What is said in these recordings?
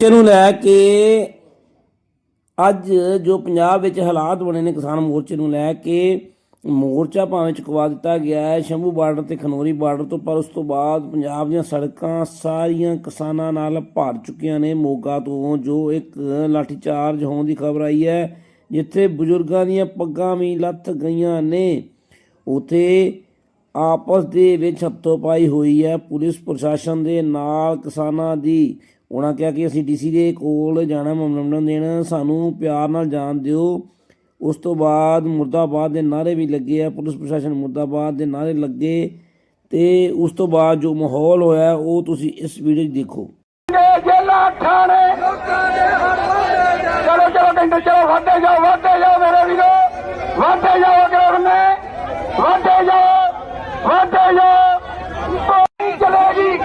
ਮੋਰਚੇ ਨੂੰ ਲੈ ਕੇ ਅੱਜ ਜੋ ਪੰਜਾਬ ਵਿੱਚ ਹਾਲਾਤ ਬਣੇ ਨੇ ਕਿਸਾਨ ਮੋਰਚੇ ਨੂੰ ਲੈ ਕੇ, ਮੋਰਚਾ ਭਾਵੇਂ ਚੁਕਵਾ ਦਿੱਤਾ ਗਿਆ ਹੈ, ਸ਼ੰਭੂ ਬਾਰਡਰ ਤੇ ਖਨੌਰੀ ਬਾਰਡਰ ਤੋਂ, ਪਰ ਉਸ ਤੋਂ ਬਾਅਦ ਪੰਜਾਬ ਦੀਆਂ ਸੜਕਾਂ ਸਾਰੀਆਂ ਕਿਸਾਨਾਂ ਨਾਲ ਭਰ ਚੁੱਕੀਆਂ ਨੇ ਮੋਗਾ ਤੋਂ, ਜੋ ਇੱਕ ਲਾਠੀਚਾਰਜ ਹੋਣ ਦੀ ਖਬਰ ਆਈ ਹੈ, ਜਿੱਥੇ ਬਜ਼ੁਰਗਾਂ ਦੀਆਂ ਪੱਗਾਂ ਵੀ ਲੱਥ ਗਈਆਂ ਨੇ। ਉਥੇ ਆਪਸ ਦੇ ਵਿੱਚ ਹੱਥੋਂ-ਪਾਈ ਹੋਈ ਹੈ ਪੁਲਿਸ ਪ੍ਰਸ਼ਾਸਨ ਦੇ ਨਾਲ ਕਿਸਾਨਾਂ ਦੀ ਉਹਨਾਂ ਕਿਹਾ ਕਿ ਅਸੀਂ ਡੀਸੀ ਦੇ ਕੋਲ ਜਾਣਾ ਮੈਮੋਰੰਡਮ ਦੇਣ ਸਾਨੂੰ ਪਿਆਰ ਨਾਲ ਜਾਣ ਦਿਓ ਉਸ ਤੋਂ ਬਾਅਦ ਮੁਰਦਾਬਾਦ ਦੇ ਨਾਰੇ ਵੀ ਲੱਗੇ ਆ ਪੁਲਿਸ ਪ੍ਰਸ਼ਾਸਨ ਮੁਰਦਾਬਾਦ ਦੇ ਨਾਰੇ ਲੱਗੇ ਤੇ ਉਸ ਤੋਂ ਬਾਅਦ ਜੋ ਮਾਹੌਲ ਹੋਇਆ ਉਹ ਤੁਸੀਂ ਇਸ ਵੀਡੀਓ 'ਚ ਦੇਖੋ ਜੇਲਾ ਠਾਣੇ ਚਲੋ ਚਲੋ ਕਹਿੰਦੇ ਚਲੋ ਵਾਦੇ ਜਾਓ ਵਾਦੇ ਜਾਓ ਮੇਰੇ ਵੀਰੋ ਵਾਦੇ ਜਾਓ ਅਗਰ ਨੇ ਵਾਦੇ ਜਾਓ ਵਾਦੇ ਜਾਓ ਨਹੀਂ ਚਲੇਗੀ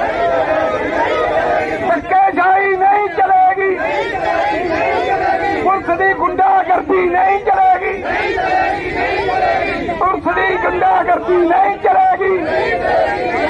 ਧੱਕੇ ਜਾਈ ਨਹੀਂ ਚਲੇਗੀ ਪੁਲਿਸ ਦੀ ਗੁੰਡਾਗਰਦੀ ਨਹੀਂ ਚਲੇਗੀ ਪੁਲਿਸ ਦੀ ਗੁੰਡਾਗਰਦੀ ਨਹੀਂ ਚਲੇਗੀ।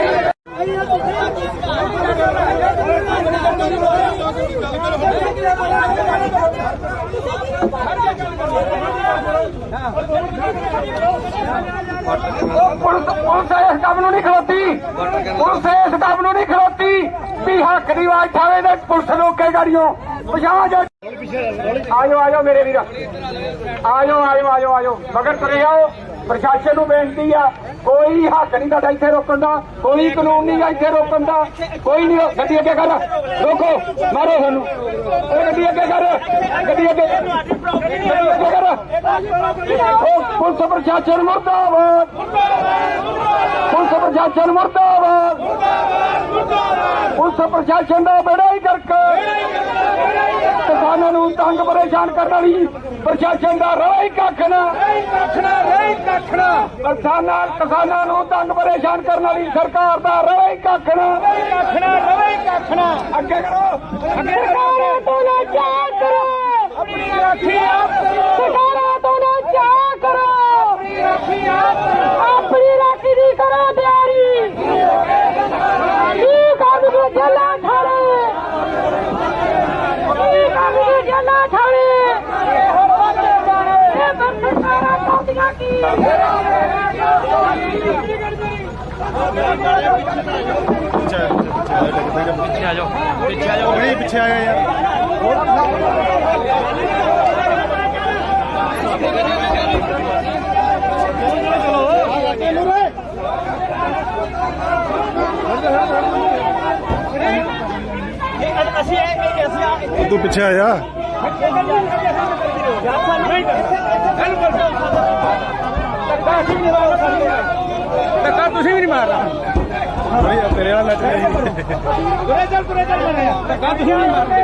ਪੁਲਿਸ ਪੁਲਿਸ ਇਸ ਕੰਮ ਨੂੰ ਨਹੀਂ ਖਲੋਤੀ ਪੁਲਿਸ ਇਸ ਕੰਮ ਨੂੰ ਨਹੀਂ ਖਲੋਤੀ ਵੀ ਹੱਕ ਦੀ ਆਵਾਜ਼ ਠਾਵੇ ਤੇ ਪੁਲਿਸ ਰੋਕੇ ਗਾੜੀਆਂ ਪਛਾਣ ਜਾ ਆਜੋ ਆਜੋ ਮੇਰੇ ਵੀਰ। ਆਜੋ ਆਜੋ ਆਜੋ ਆਜੋ। ਮਗਰ ਤੁਰੇ ਆਓ। ਪ੍ਰਸ਼ਾਸਨ ਨੂੰ ਬੇਨਤੀ ਆ, ਕੋਈ ਹੱਕ ਨਹੀਂ ਤੁਹਾਡਾ ਇੱਥੇ ਰੋਕਣ ਦਾ, ਕੋਈ ਕਾਨੂੰਨ ਨਹੀਂ ਇੱਥੇ ਰੋਕਣ ਦਾ। ਕੋਈ ਨਹੀਂ, ਗੱਡੀ ਅੱਗੇ ਕਰ। ਰੋਕੋ, ਮਾਰੋ ਸਾਨੂੰ। ਇਹ ਗੱਡੀ ਅੱਗੇ ਕਰ। ਗੱਡੀ ਅੱਗੇ। ਗੱਡੀ ਅੱਗੇ ਕਰ। ਪੁਲਿਸ ਪ੍ਰਸ਼ਾਸਨ ਮੁਰਦਾਬਾਦ। ਪੁਲਿਸ ਪ੍ਰਸ਼ਾਸਨ ਮੁਰਦਾਬਾਦ। ਪੁਲਿਸ ਪ੍ਰਸ਼ਾਸਨ ਦਾ ਬੜਾ ਹੀ ਕਰਕੇ ਕਿਸਾਨਾਂ ਨੂੰ ਤੰਗ ਪਰੇਸ਼ਾਨ ਕਰਨ ਵਾਲੀ ਪ੍ਰਸ਼ਾਸਨ ਦਾ ਰਵਾ ਹੀ ਕੱਖ ਨਾ ਕੱਖਣਾ ਰਹੀ ਕੱਖਣਾ ਕਿਸਾਨਾਂ ਕਿਸਾਨਾਂ ਨੂੰ ਤੰਗ ਪਰੇਸ਼ਾਨ ਕਰਨ ਵਾਲੀ ਸਰਕਾਰ ਦਾ ਰਵਾ ਹੀ ਕੱਖ ਨਾ ਕੱਖਣਾ ਰਵਾ ਹੀ ਕੱਖਣਾ ਅੱਗੇ ਕਰੋ। ਅੱਗੇ ਸਰਕਾਰਾਂ ਤੋਂ ਨਾ ਚਾਹ ਕਰੋ ਆਪਣੀ ਰਾਖੀ ਆਪ ਕਰੋ ਸਰਕਾਰਾਂ ਤੋਂ ਨਾ ਚਾਹ ਕਰੋ ਆਪਣੀ ਰਾਖੀ ਆਪ ਕਰੋ ਆਪਣੀ ਰਾਖੀ ਦੀ ਕਰੋ ਤਿਆਰੀ ਕੀ ਕਾਬੂ ਨੂੰ ਜਲਾ ਠਾੜੇ ਕੀ ਕਾਬੂ ਨੂੰ ਜਲਾ ਠਾੜੇ ਇਹ ਸਰਕਾਰਾਂ ਚਾਹੁੰਦੀਆਂ ਕੀ ਪਿੱਛੇ ਆ ਜਾਓ ਪਿੱਛੇ ਆ ਜਾਓ ਨਹੀਂ ਪਿੱਛੇ ਆਇਆ ਯਾਰ। ਅਸੀਂ ਇਹ ਅਸੀਂ ਆ ਤੂੰ ਪਿੱਛੇ ਆਇਆ ਧੱਕਾ ਤੁਸੀਂ ਵੀ ਨਹੀਂ ਮਾਰਨਾ। ਬਈ ਆ ਤੇਰੇ ਵਾਲਾ ਨੱਚ ਰਿਹਾ ਤੁਰੇ ਚੱਲ ਤੁਰੇ ਚੱਲ। ਧੱਕਾ ਤੁਸੀਂ ਵੀ ਨਹੀਂ ਮਾਰਨਾ।